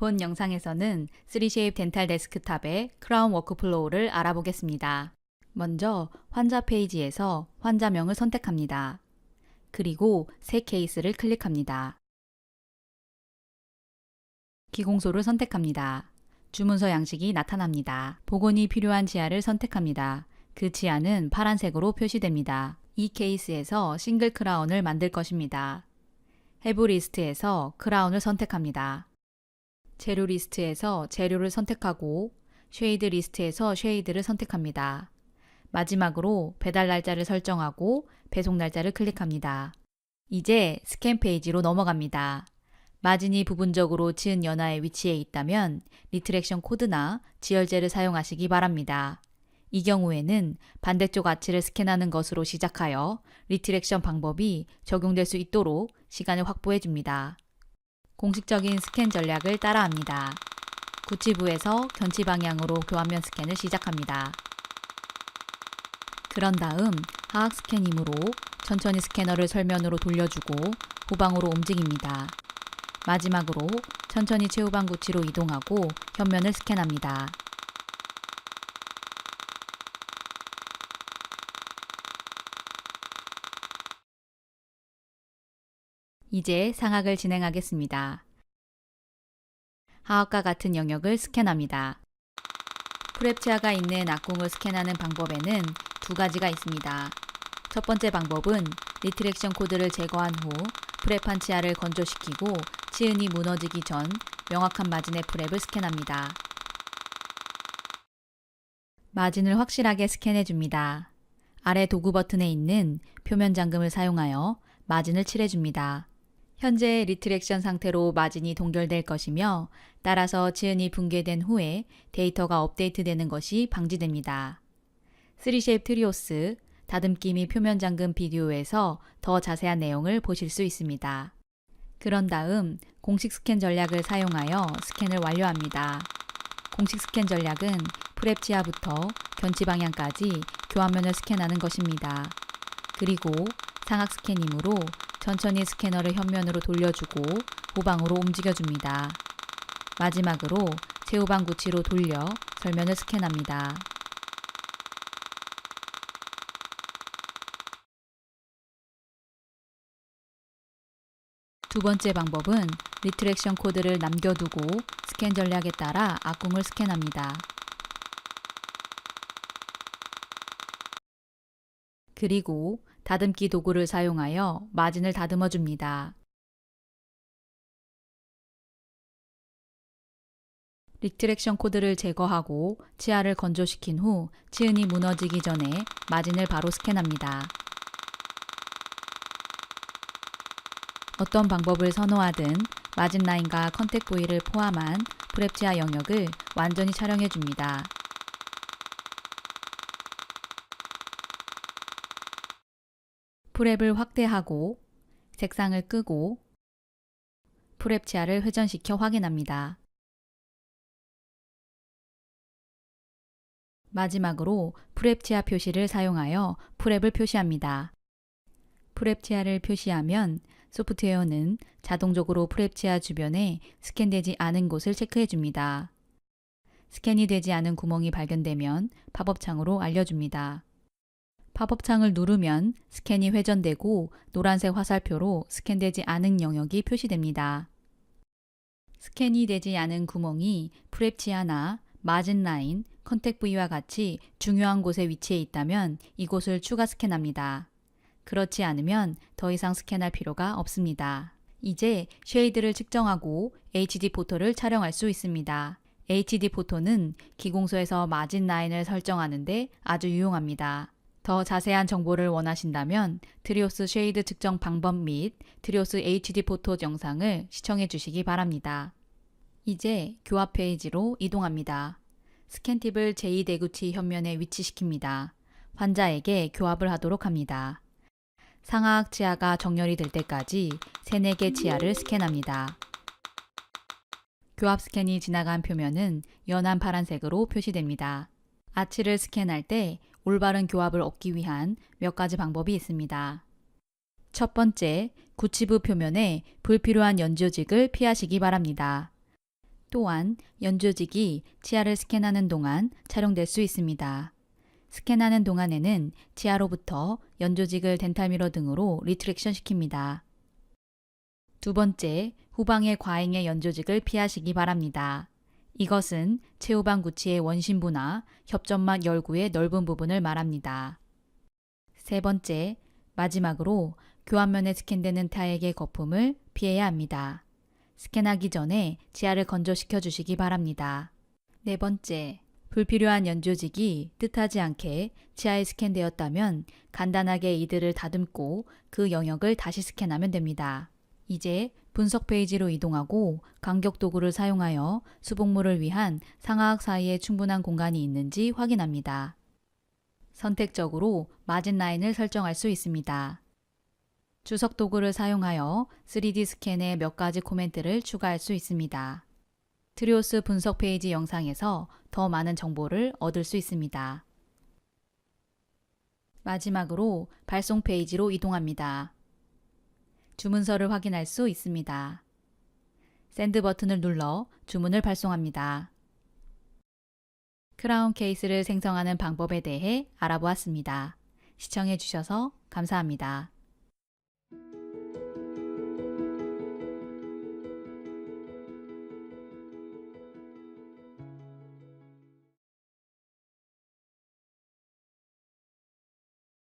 본 영상에서는 3쉐입 덴탈 데스크탑의 크라운 워크플로우를 알아보겠습니다. 먼저 환자 페이지에서 환자명을 선택합니다. 그리고 새 케이스를 클릭합니다. 기공소를 선택합니다. 주문서 양식이 나타납니다. 복원이 필요한 지하를 선택합니다. 그 지하는 파란색으로 표시됩니다. 이 케이스에서 싱글 크라운을 만들 것입니다. 해부 리스트에서 크라운을 선택합니다. 재료 리스트에서 재료를 선택하고 쉐이드 리스트에서 쉐이드를 선택합니다. 마지막으로 배달 날짜를 설정하고 배송 날짜를 클릭합니다. 이제 스캔 페이지로 넘어갑니다. 마진이 부분적으로 지은 연화에 위치해 있다면 리트렉션 코드나 지열제를 사용하시기 바랍니다. 이 경우에는 반대쪽 아치를 스캔하는 것으로 시작하여 리트렉션 방법이 적용될 수 있도록 시간을 확보해 줍니다. 공식적인 스캔 전략을 따라합니다. 구치부에서 견치 방향으로 교환면 스캔을 시작합니다. 그런 다음 하악 스캔이므로 천천히 스캐너를 설면으로 돌려주고 후방으로 움직입니다. 마지막으로 천천히 최후방 구치로 이동하고 현면을 스캔합니다. 이제 상악을 진행하겠습니다. 하악과 같은 영역을 스캔합니다. 프랩치아가 있는 악궁을 스캔하는 방법에는 두 가지가 있습니다. 첫 번째 방법은 리트렉션 코드를 제거한 후 프랩한 치아를 건조시키고 치은이 무너지기 전 명확한 마진의 프랩을 스캔합니다. 마진을 확실하게 스캔해 줍니다. 아래 도구 버튼에 있는 표면 잠금을 사용하여 마진을 칠해 줍니다. 현재 리트렉션 상태로 마진이 동결될 것이며 따라서 지은이 붕괴된 후에 데이터가 업데이트되는 것이 방지됩니다. 3쉐입 트리오스 다듬기 및 표면 잠금 비디오에서 더 자세한 내용을 보실 수 있습니다. 그런 다음 공식 스캔 전략을 사용하여 스캔을 완료합니다. 공식 스캔 전략은 프랩 치아부터 견치 방향까지 교환면을 스캔하는 것입니다. 그리고 상악 스캐닝으로 천천히 스캐너를 현면으로 돌려주고 후방으로 움직여줍니다. 마지막으로 최후방 구치로 돌려 설면을 스캔합니다. 두 번째 방법은 리트렉션 코드를 남겨두고 스캔 전략에 따라 악궁을 스캔합니다. 그리고 다듬기 도구를 사용하여 마진을 다듬어 줍니다. 리트렉션 코드를 제거하고 치아를 건조시킨 후 치은이 무너지기 전에 마진을 바로 스캔합니다. 어떤 방법을 선호하든 마진 라인과 컨택 부위를 포함한 프랩 치아 영역을 완전히 촬영해 줍니다. 프랩을 확대하고 색상을 끄고 프랩 치아를 회전시켜 확인합니다. 마지막으로 프랩 치아 표시를 사용하여 프랩을 표시합니다. 프랩 치아를 표시하면 소프트웨어는 자동적으로 프랩 치아 주변에 스캔되지 않은 곳을 체크해 줍니다. 스캔이 되지 않은 구멍이 발견되면 팝업 창으로 알려줍니다. 팝업 창을 누르면 스캔이 회전되고 노란색 화살표로 스캔되지 않은 영역이 표시됩니다. 스캔이 되지 않은 구멍이 프랩치아나 마진 라인, 컨택 부위와 같이 중요한 곳에 위치해 있다면 이곳을 추가 스캔합니다. 그렇지 않으면 더 이상 스캔할 필요가 없습니다. 이제 쉐이드를 측정하고 HD 포토를 촬영할 수 있습니다. HD 포토는 기공소에서 마진 라인을 설정하는데 아주 유용합니다. 더 자세한 정보를 원하신다면 트리오스 쉐이드 측정 방법 및 트리오스 HD 포토 영상을 시청해 주시기 바랍니다. 이제 교합 페이지로 이동합니다. 스캔팁을 제2대구치 현면에 위치시킵니다. 환자에게 교합을 하도록 합니다. 상하악 치아가 정렬이 될 때까지 3, 4개 치아를 스캔합니다. 교합 스캔이 지나간 표면은 연한 파란색으로 표시됩니다. 아치를 스캔할 때 올바른 교합을 얻기 위한 몇 가지 방법이 있습니다. 첫 번째, 구치부 표면에 불필요한 연조직을 피하시기 바랍니다. 또한 연조직이 치아를 스캔하는 동안 촬영될 수 있습니다. 스캔하는 동안에는 치아로부터 연조직을 덴탈미러 등으로 리트렉션 시킵니다. 두 번째, 후방의 과잉의 연조직을 피하시기 바랍니다. 이것은 최후방 구치의 원심부나 협점막 열구의 넓은 부분을 말합니다. 세 번째, 마지막으로 교환면에 스캔되는 타액의 거품을 피해야 합니다. 스캔하기 전에 치아를 건조시켜 주시기 바랍니다. 네 번째, 불필요한 연조직이 뜻하지 않게 치아에 스캔되었다면 간단하게 이들을 다듬고 그 영역을 다시 스캔하면 됩니다. 이제 분석 페이지로 이동하고 간격 도구를 사용하여 수복물을 위한 상하악 사이에 충분한 공간이 있는지 확인합니다. 선택적으로 마진 라인을 설정할 수 있습니다. 주석 도구를 사용하여 3D 스캔에 몇 가지 코멘트를 추가할 수 있습니다. 트리오스 분석 페이지 영상에서 더 많은 정보를 얻을 수 있습니다. 마지막으로 발송 페이지로 이동합니다. 주문서를 확인할 수 있습니다. 샌드 버튼을 눌러 주문을 발송합니다. 크라운 케이스를 생성하는 방법에 대해 알아보았습니다. 시청해 주셔서 감사합니다.